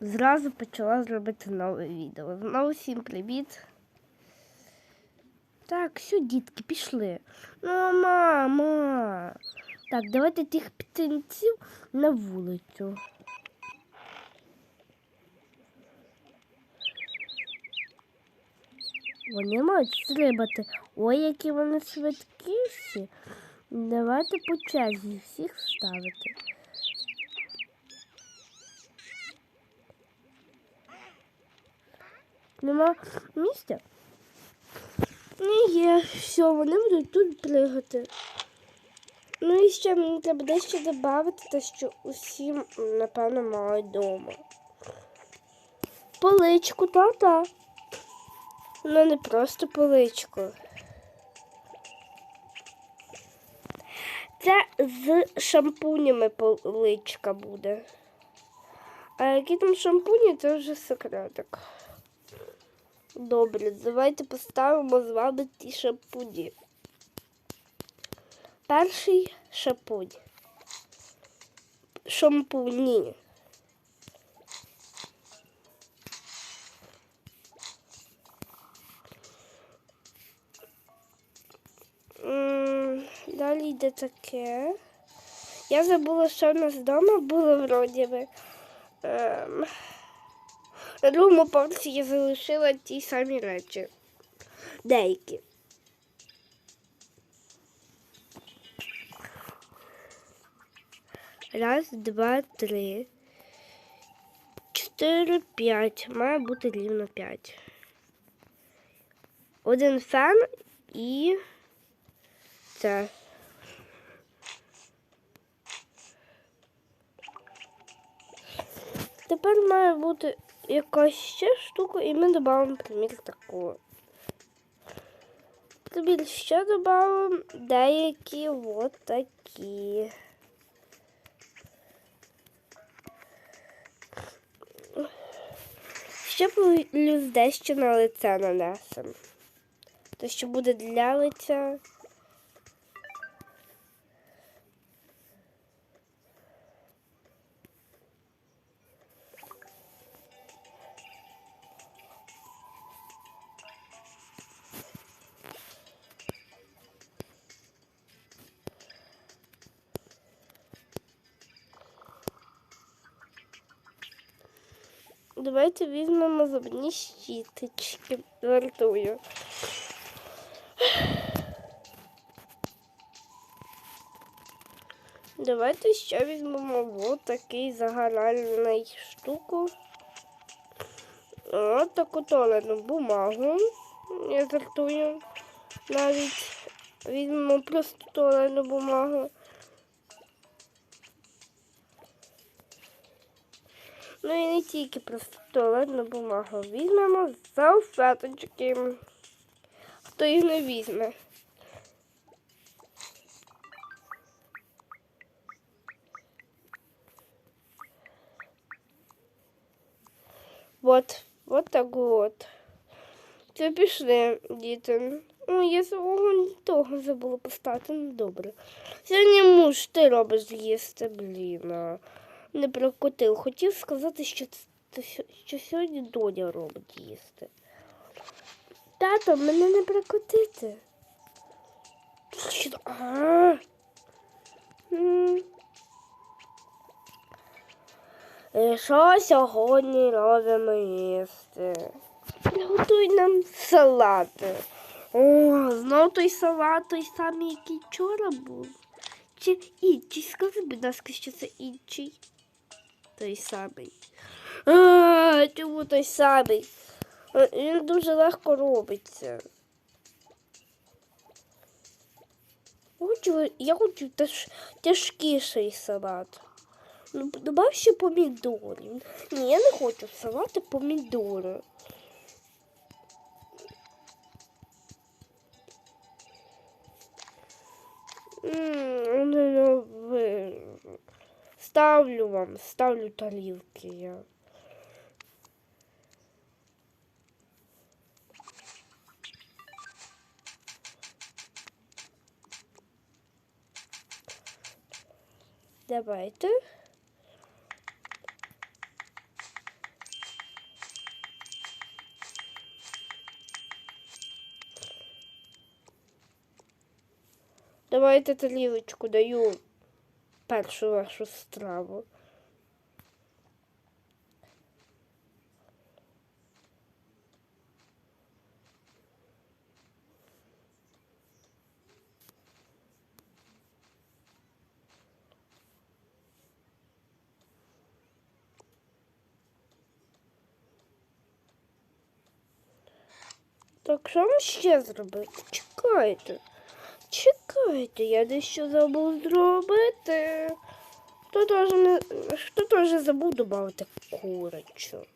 зразу почала зробити нове відео. Знову всім привіт. Так, все, дітки, пішли. Ну, мама. Так, давайте тих птенців на вулицю. Вони мають стрибати. Ой, які вони швидкі всі. Давайте по черзі всіх ставити. Нема місця? Ні, є. Все, вони будуть тут пригати. Ну і ще мені треба дещо додати, те, що усім, напевно, мають вдома. Поличку, та-та. Ну не просто поличку. Це з шампунями поличка буде. А які там шампуні, це вже секретик. Добре, давайте поставимо з вами ті шампуні. Перший шампунь. Шампуні. Далі йде таке. Я забула, що в нас вдома було вроді би. Ем, на другому поверсі я залишила ті самі речі. Деякі. Раз, два, три. Чотири, п'ять. Має бути рівно п'ять. Один фен і це. Тепер має бути якась ще штука, і ми додамо, примір, таку. Тобі ще додамо деякі от такі. Ще плюс дещо на лице нанесемо. То, що буде для лиця. Давайте візьмемо зубні щіточки. Жартую. Давайте ще візьмемо от такий загоральний штуку. От таку туалетну бумагу. Я жартую. Навіть візьмемо просто туалетну бумагу. Ну і не тільки просто туалетну бумагу. Візьмемо салфеточки. Хто їх не візьме. Вот, вот так от. Це пішли, діти. Ой, я свого того забула поставити. Ну добре. Сьогодні муж ти робиш їсти, блін. Не прокотив. Хотів сказати, що, що сьогодні доня робить їсти. Тато, мене не прокотити. І що сьогодні робимо їсти? Приготуй нам салати. О, знов той салат, той самий, який вчора був. Чи інший? Скажи, будь ласка, що це інший. Той самий. А, чому той самий? Він дуже легко робиться. Я хочу, теж тяжкіший салат. Ну, добав ще помідорів. Ні, я не хочу салати помідори. М, ну, ну, ви- ставлю вам, ставлю тарілки я. Давайте. Давайте тарілочку даю першу вашу страву. Так, що вам ще зробити? Чекайте. Чекайте, я дещо забув зробити. Хто теж не хто теж забув додати курочу.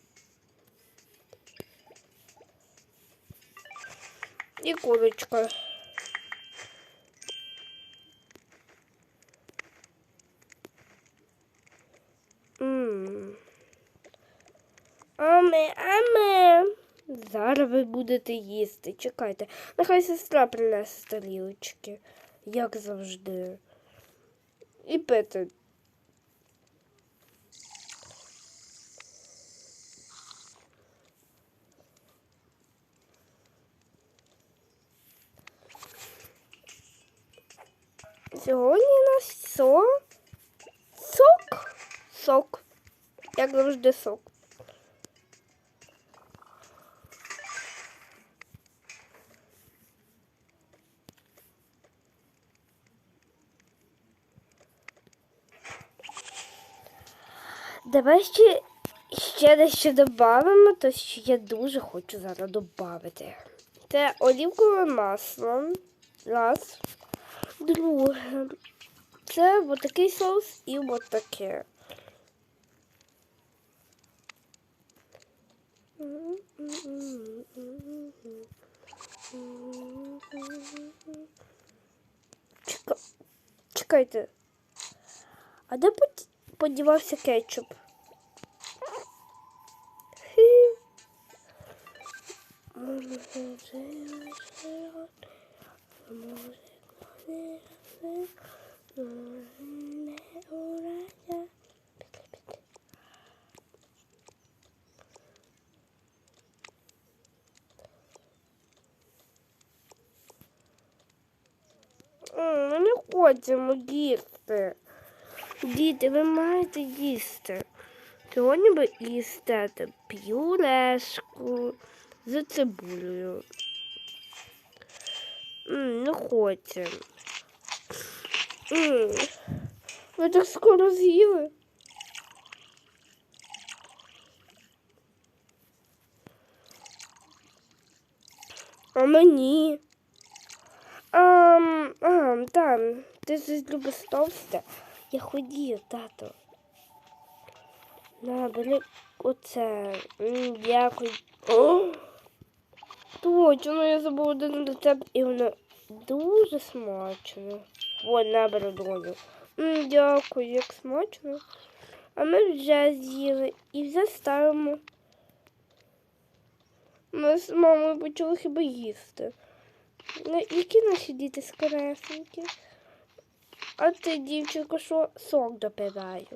І курочка. Аме, аме. Зараз ви будете їсти. Чекайте. Нехай сестра принесе тарілочки, як завжди. І пити. Сьогодні у нас со... сок. Сок. Як завжди сок. Давай ще, ще дещо додамо, то що я дуже хочу зараз додати. Це олівкове масло. Раз. Друге. Це отакий соус і отаке. Чека... Чекайте. А де подівався кетчуп? Ми не хочемо їсти. Діти, ви маєте їсти. Сьогодні ви їстете пюрешку з цибулею. М, Не хочемо. М, Ви так скоро з'їли? А мені? Ам, а, там, ти щось любиш товсте? Я ходію, тато. На, бери оце. Дякую. О! Точно, я забула один рецепт, і воно дуже смачно. О, наберу долю. М, Дякую, як смачно. А ми вже з'їли і вже ставимо. Ми з мамою почали хіба їсти. Ну, які наші діти скоресенькі? А ти, дівчинко, що сок допиваю?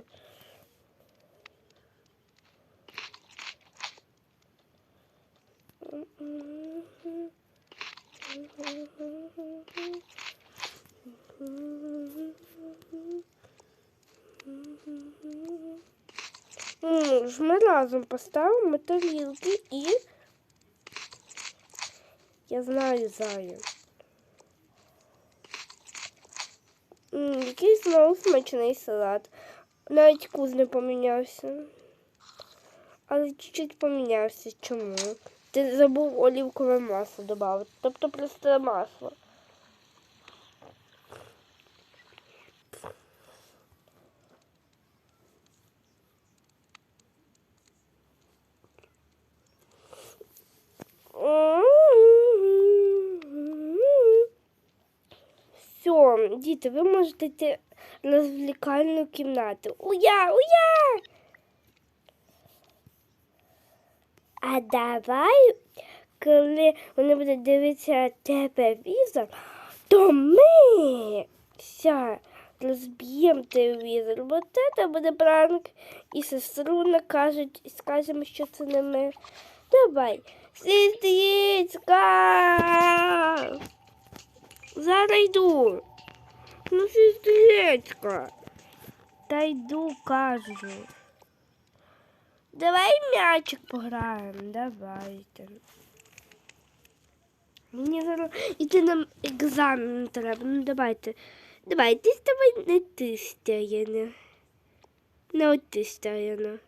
Ж ми разом поставимо тарілки і я знаю заю. Який знову смачний салат. Навіть вкус не помінявся. Але чуть-чуть помінявся. Чому? Ти забув олівкове масло додати. Тобто просто масло. Все, діти, ви можете йти на звлікальну кімнату. Уя, уя! А давай, коли вони будуть дивитися телевізор, то ми все розб'ємо телевізор, бо це буде пранк, і сестру накажуть, і скажемо, що це не ми. Давай, сестричка! Зараз йду. ну сестричка. Та йду, кажу. Давай м'ячик пограємо, давайте. Мені зараз іти на екзамен треба. Ну давайте. Давай, ти ставай не ти стаяна. Не от ти стаяна.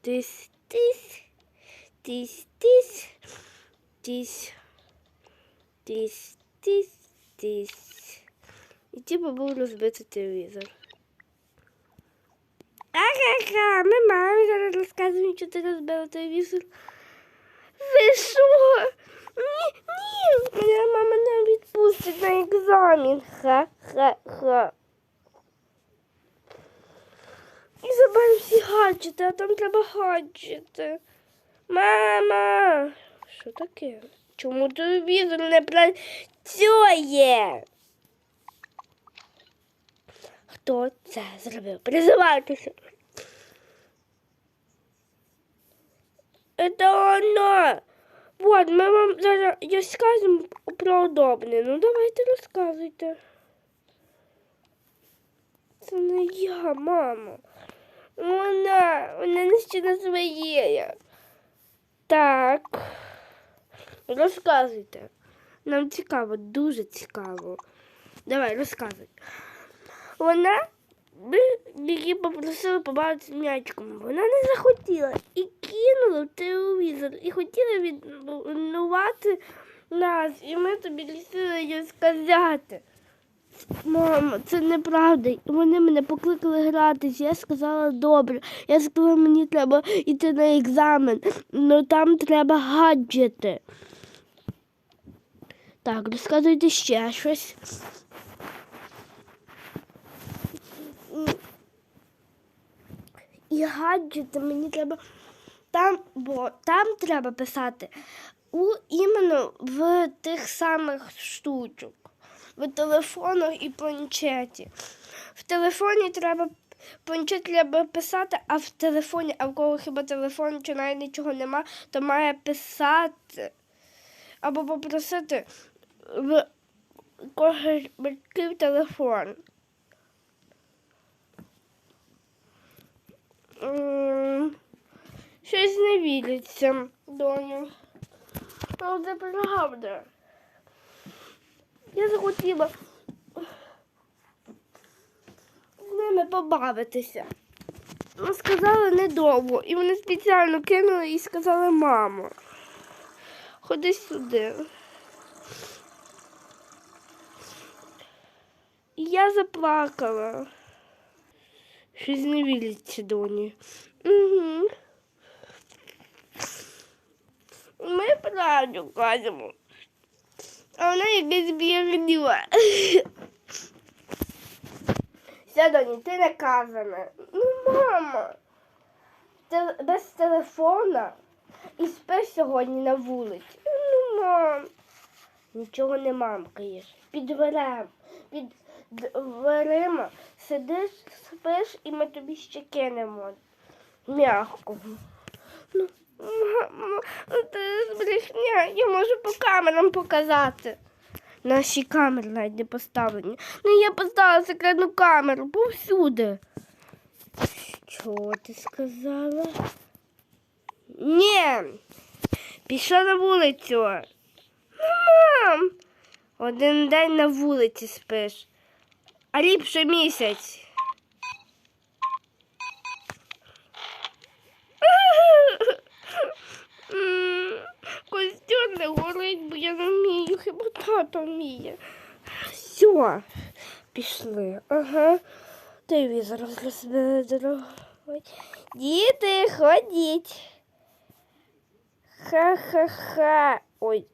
Тис, тис, тис, тис, тис, тис, тис, тис. І типу був розбити телевізор. Ага, ми мамі зараз розказуємо, що ти розбила телевізор. Ви що? Ні, ні, мене мама не відпустить на екзамен. Ха-ха-ха. І заберу всі гаджети, а там треба гаджети. Мама, що таке? Чому телевізор не працює? Хто це зробив? Призивайтеся. Это оно. Вот, ми вам зараз розкажемо про удобне. Ну давайте розказуйте. Це не я, мама. Вона, вона не ще не своє. Так. Розказуйте. Нам цікаво, дуже цікаво. Давай, розказуй. Вона ми її попросили побавитися з м'ячиком. Вона не захотіла і телевізор. І хотіла віднувати нас. І ми тобі лісили їй сказати. Мамо, це неправда. Вони мене покликали гратись. Я сказала добре. Я сказала, мені треба йти на екзамен, але там треба гаджети. Так, розказуйте ще щось. І гаджети мені треба там, бо там треба писати у іменно в тих самих штучок, в телефонах і планшеті. В телефоні треба планшет треба писати, а в телефоні, а в кого хіба телефон чи навіть нічого нема, то має писати або попросити в когось батьків телефон. М, Щось не віриться, доню. Але це правда. Я захотіла з ними побавитися. Ну, сказали недовго. І вони спеціально кинули і сказали мамо. Ходи сюди. І я заплакала. Щось не віриться, доні. Угу. Ми правду кажемо. А вона якась бігніла. Все, доні, ти наказана. Ну, мама. Без телефона і спиш сьогодні на вулиці. Ну, мам. Нічого не мамкаєш. Під дверем, під дверима сидиш, спиш і ми тобі ще кинемо. Мягкого. Ну, це брехня. Я можу по камерам показати. Наші камери навіть не поставлені. Ну я поставила секретну камеру повсюди. Що ти сказала? Ні. Пішла на вулицю. Мам. Один день на вулиці спиш. А ліпше місяць. М, Костюм не горить, бо я не вмію, хіба тато вміє. Все, пішли. Ага. Телевізор розгляд дорогой. Діти, ходіть. Ха-ха-ха. Ой,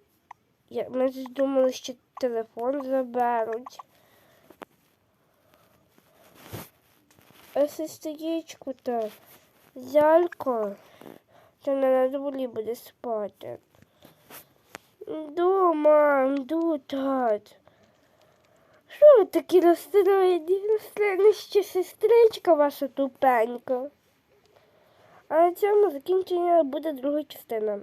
я, ми ж думали, що телефон заберуть. А сестричку то зялько. Не на дворі буде спати. Ду, мам, do, тат. Що ви такі розстроєні? Розстроєні ще сестричка ваша тупенька. А на цьому закінчення буде друга частина.